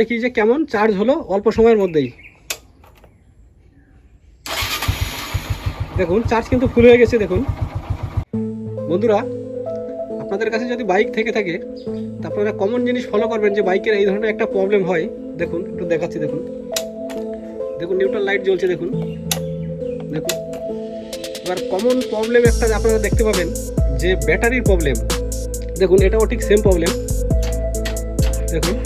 দেখি যে কেমন চার্জ হলো অল্প সময়ের মধ্যেই। দেখুন, চার্জ কিন্তু ফুল হয়ে গেছে, দেখুন। বন্ধুরা, আপনাদের কাছে যদি বাইক থেকে থাকে, তা আপনারা কমন জিনিস ফলো করবেন যে বাইকের এই ধরনের একটা প্রবলেম হয়। দেখুন, একটু দেখাচ্ছি, দেখুন। দেখুন নিউট্রাল লাইট জ্বলছে, দেখুন। দেখুন। এবার কমন প্রবলেম একটা আপনারা দেখতে পাবেন যে ব্যাটারির প্রবলেম দেখুন, এটাও ঠিক সেম প্রবলেম দেখুন।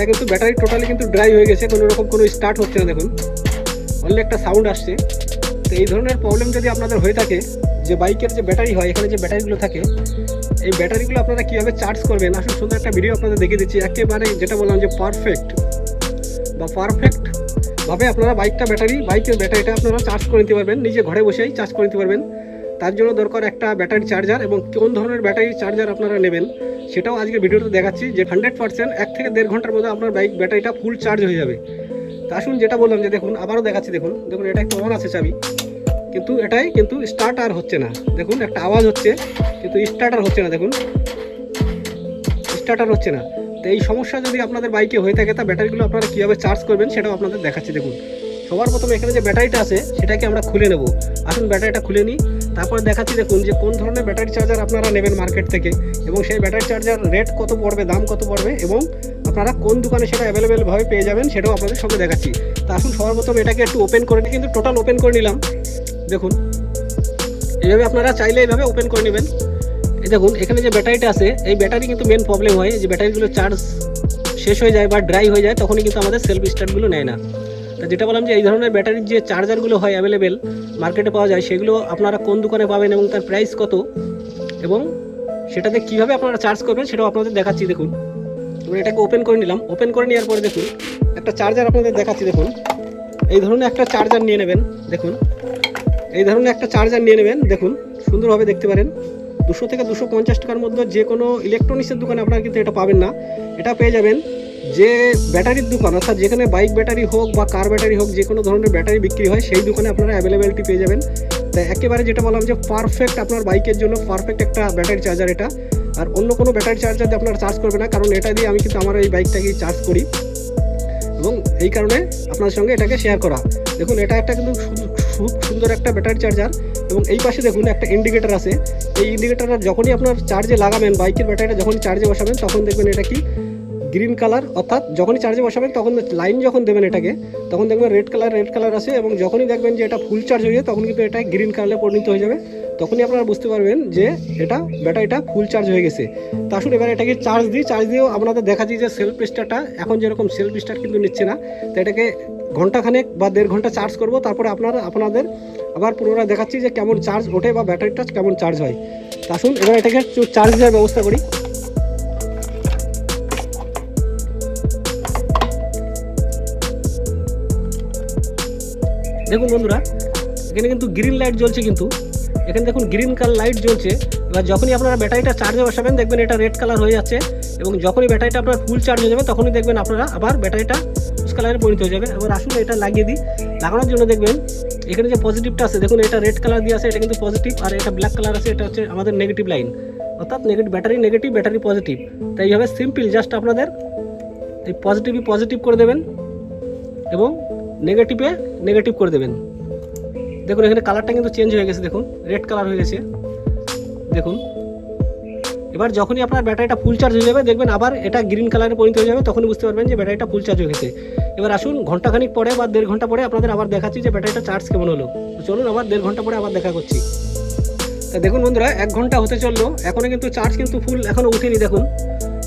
এটা কিন্তু ব্যাটারি টোটালি কিন্তু ড্রাই হয়ে গেছে, কোনো রকম কোনো স্টার্ট হচ্ছে না দেখুন। অনলি একটা সাউন্ড আসছে। তো এই ধরনের প্রবলেম যদি আপনাদের হয়ে থাকে, যে বাইকের যে ব্যাটারি হয়, এখানে যে ব্যাটারিগুলো থাকে, এই ব্যাটারিগুলো আপনারা কীভাবে চার্জ করবেন? আসলে সুন্দর একটা ভিডিও আপনাদের দেখিয়ে দিচ্ছি। একেবারে যেটা বললাম যে পারফেক্ট বা পারফেক্ট ভাবে আপনারা বাইকটা ব্যাটারি, বাইকের ব্যাটারিটা আপনারা চার্জ করে নিতে পারবেন। নিজে ঘরে বসেই চার্জ করে নিতে পারবেন। তার জন্য দরকার একটা ব্যাটারি চার্জার এবং কোন ধরনের ব্যাটারি চার্জার আপনারা নেবেন সেটাও আজকে ভিডিওতে দেখাচ্ছি যে হান্ড্রেড পার্সেন্ট এক থেকে দেড় ঘণ্টার মধ্যে আপনার বাইক ব্যাটারিটা ফুল চার্জ হয়ে যাবে। তা আসুন যেটা বললাম যে দেখুন, আবারও দেখাচ্ছি, দেখুন দেখুন, এটা একটু অন আছে চাবি। কিন্তু এটাই কিন্তু স্টার্ট আর হচ্ছে না। দেখুন, একটা আওয়াজ হচ্ছে, কিন্তু স্টার্ট আর হচ্ছে না, দেখুন। স্টার্টার হচ্ছে না। তো এই সমস্যা যদি আপনাদের বাইকে হয়ে থাকে, তা ব্যাটারিগুলো আপনারা কীভাবে চার্জ করবেন সেটাও আপনাদের দেখাচ্ছি, দেখুন। সবার প্রথমে এখানে যে ব্যাটারিটা আছে, সেটাকে আমরা খুলে নেব। আসুন ব্যাটারিটা খুলে নিই। তারপরে দেখাচ্ছি দেখুন যে কোন ধরনের ব্যাটারি চার্জার আপনারা নেবেন মার্কেট থেকে এবং সেই ব্যাটারি চার্জার রেট কত পড়বে, দাম কত পড়বে এবং আপনারা কোন দোকানে সেটা অ্যাভেলেবেলভাবে পেয়ে যাবেন সেটাও আপনাদের সঙ্গে দেখাচ্ছি। তা আসুন সবার প্রথমে এটাকে একটু ওপেন করে কিন্তু টোটাল ওপেন করে নিলাম। দেখুন, এইভাবে আপনারা চাইলে এইভাবে ওপেন করে নেবেন। এই দেখুন, এখানে যে ব্যাটারিটা আছে, এই ব্যাটারি কিন্তু মেন প্রবলেম হয় যে ব্যাটারিগুলো চার্জ শেষ হয়ে যায় বা ড্রাই হয়ে যায়, তখনই কিন্তু আমাদের সেলফ স্টার্টগুলো নেয় না। তা যেটা বললাম যে এই ধরনের ব্যাটারির যে চার্জারগুলো হয় অ্যাভেলেবেল মার্কেটে পাওয়া যায়, সেগুলো আপনারা কোন দোকানে পাবেন এবং তার প্রাইস কত? এবং সেটাতে কীভাবে আপনারা চার্জ করবেন সেটাও আপনাদের দেখাচ্ছি, দেখুন। এবার এটাকে ওপেন করে নিলাম। ওপেন করে নেওয়ার পরে দেখুন, একটা চার্জার আপনাদের দেখাচ্ছি, দেখুন। এই ধরনের একটা চার্জার নিয়ে নেবেন, দেখুন। এই ধরনের একটা চার্জার নিয়ে নেবেন, দেখুন। সুন্দরভাবে দেখতে পারেন। দুশো থেকে দুশো পঞ্চাশ টাকার মধ্যে যে কোনো ইলেকট্রনিক্সের দোকানে আপনারা কিন্তু এটা পাবেন না। এটা পেয়ে যাবেন যে ব্যাটারির দোকান, অর্থাৎ যেখানে বাইক ব্যাটারি হোক বা কার ব্যাটারি হোক, যে কোনো ধরনের ব্যাটারি বিক্রি হয়, সেই দোকানে আপনারা অ্যাভেলেবিলিটি পেয়ে যাবেন। তাই একেবারে যেটা বললাম যে পারফেক্ট আপনার বাইকের জন্য পারফেক্ট একটা ব্যাটারি চার্জার এটা। আর অন্য কোনো ব্যাটারি চার্জার দিয়ে আপনারা চার্জ করবে না, কারণ এটা দিয়ে আমি কিন্তু আমার এই বাইকটাকে চার্জ করি। এবং এই কারণে আপনার সঙ্গে এটাকে শেয়ার করা। দেখুন, এটা একটা কিন্তু খুব সুন্দর একটা ব্যাটারি চার্জার এবং এই পাশে দেখুন, একটা ইন্ডিকেটার আছে। এই ইন্ডিকেটারটা যখনই আপনার চার্জে লাগাবেন, বাইকের ব্যাটারিটা যখন চার্জে বসাবেন, তখন দেখবেন এটা কি গ্রিন কালার অর্থাৎ যখনই চার্জে বসাবেন, তখন লাইন যখন দেবেন এটাকে, তখন দেখবেন রেড কালার রেড কালার আছে এবং যখনই দেখবেন যে এটা ফুল চার্জ হয়ে যায়, তখন কিন্তু এটা গ্রিন কালারে পরিণত হয়ে যাবে। তখনই আপনারা বুঝতে পারবেন যে এটা ব্যাটারিটা ফুল চার্জ হয়ে গেছে। তা আসুন এবার এটাকে চার্জ দিই চার্জ দিয়েও আপনাদের দেখাচ্ছি যে সেলফ স্টারটা এখন যেরকম সেলফ স্টার কিন্তু নিচ্ছে না। তো এটাকে ঘন্টাখানেক বা দেড় ঘণ্টা চার্জ করব, তারপরে আপনারা, আপনাদের আবার পুনরায় দেখাচ্ছি যে কেমন চার্জ ওঠে বা ব্যাটারিটা কেমন চার্জ হয়। তা আসুন এবার এটাকে চার্জ দেওয়ার ব্যবস্থা করি। দেখুন বন্ধুরা, এখানে কিন্তু গ্রিন লাইট জ্বলছে কিন্তু। এখানে দেখুন গ্রিন কালার লাইট জ্বলছে। এবার যখনই আপনারা ব্যাটারিটা চার্জে বসাবেন, দেখবেন এটা রেড কালার হয়ে যাচ্ছে এবং যখনই ব্যাটারিটা আপনার ফুল চার্জ হয়ে যাবে, তখনই দেখবেন আপনারা আবার ব্যাটারিটা উস কালারে পরিণত হয়ে যাবে। এবার আসুন এটা লাগিয়ে দিই। লাগানোর জন্য দেখবেন, এখানে যে পজিটিভটা আছে, দেখুন এটা রেড কালার দিয়ে আছে, এটা কিন্তু পজিটিভ আর এটা ব্ল্যাক কালার আছে, এটা হচ্ছে আমাদের নেগেটিভ লাইন অর্থাৎ negative battery negative battery positive তাই এইভাবে সিম্পল জাস্ট আপনাদের এই পজিটিভই পজিটিভ করে দেবেন এবং নেগেটিভে নেগেটিভ করে দেবেন। দেখুন, এখানে কালারটা কিন্তু চেঞ্জ হয়ে গেছে, দেখুন রেড কালার হয়ে গেছে। দেখুন, এবার যখনই আপনার ব্যাটারিটা ফুল চার্জ হয়ে যাবে, দেখবেন আবার এটা গ্রিন কালারে পরিণত হয়ে যাবে, তখনই বুঝতে পারবেন যে ব্যাটারিটা ফুল চার্জ হয়ে গেছে। এবার আসুন ঘন্টাখানিক পরে বা দেড় ঘণ্টা পরে আপনাদের আবার দেখাচ্ছি যে ব্যাটারিটা চার্জ কেমন হলো। তো চলুন, আবার দেড় ঘণ্টা পরে আবার দেখা করছি। তা দেখুন বন্ধুরা, এক ঘণ্টা হতে চলল এখনও কিন্তু চার্জ কিন্তু ফুল এখনও উঠেনি, দেখুন।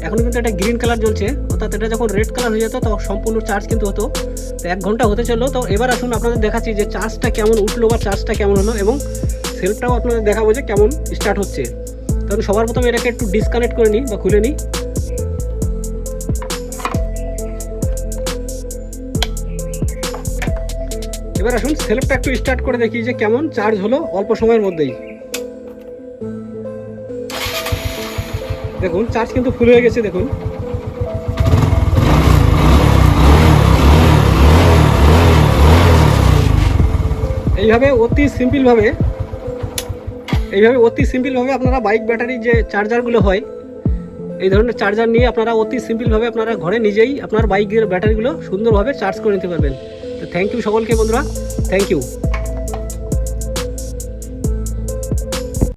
এখনও কিন্তু এটা গ্রিন কালার জ্বলছে, অর্থাৎ এটা যখন রেড কালার হয়ে যেত, তখন সম্পূর্ণ চার্জ কিন্তু হতো। তো এক ঘণ্টা হতে চলল, তো এবার আসুন আপনাদের দেখাচ্ছি যে চার্জটা কেমন উঠল বা চার্জটা কেমন হলো এবং সেলফটাও আপনাদের দেখাবো যে কেমন স্টার্ট হচ্ছে। তখন সবার প্রথমে এটাকে একটু ডিসকানেক্ট করে নিই বা খুলে নিই। এবার আসুন সেলফটা একটু স্টার্ট করে দেখি যে কেমন চার্জ হলো অল্প সময়ের মধ্যেই। দেখুন চার্জ কিন্তু ফুল হয়ে গেছে, দেখুন। এইভাবে অতি সিম্পলভাবে, এইভাবে অতি সিম্পলভাবে আপনারা বাইক ব্যাটারির যে চার্জারগুলো হয়, এই ধরনের চার্জার নিয়ে আপনারা অতি সিম্পলভাবে আপনারা ঘরে নিজেই আপনার বাইকের ব্যাটারিগুলো সুন্দরভাবে চার্জ করে নিতে পারবেন। তো থ্যাংক ইউ সকলকে বন্ধুরা থ্যাংক ইউ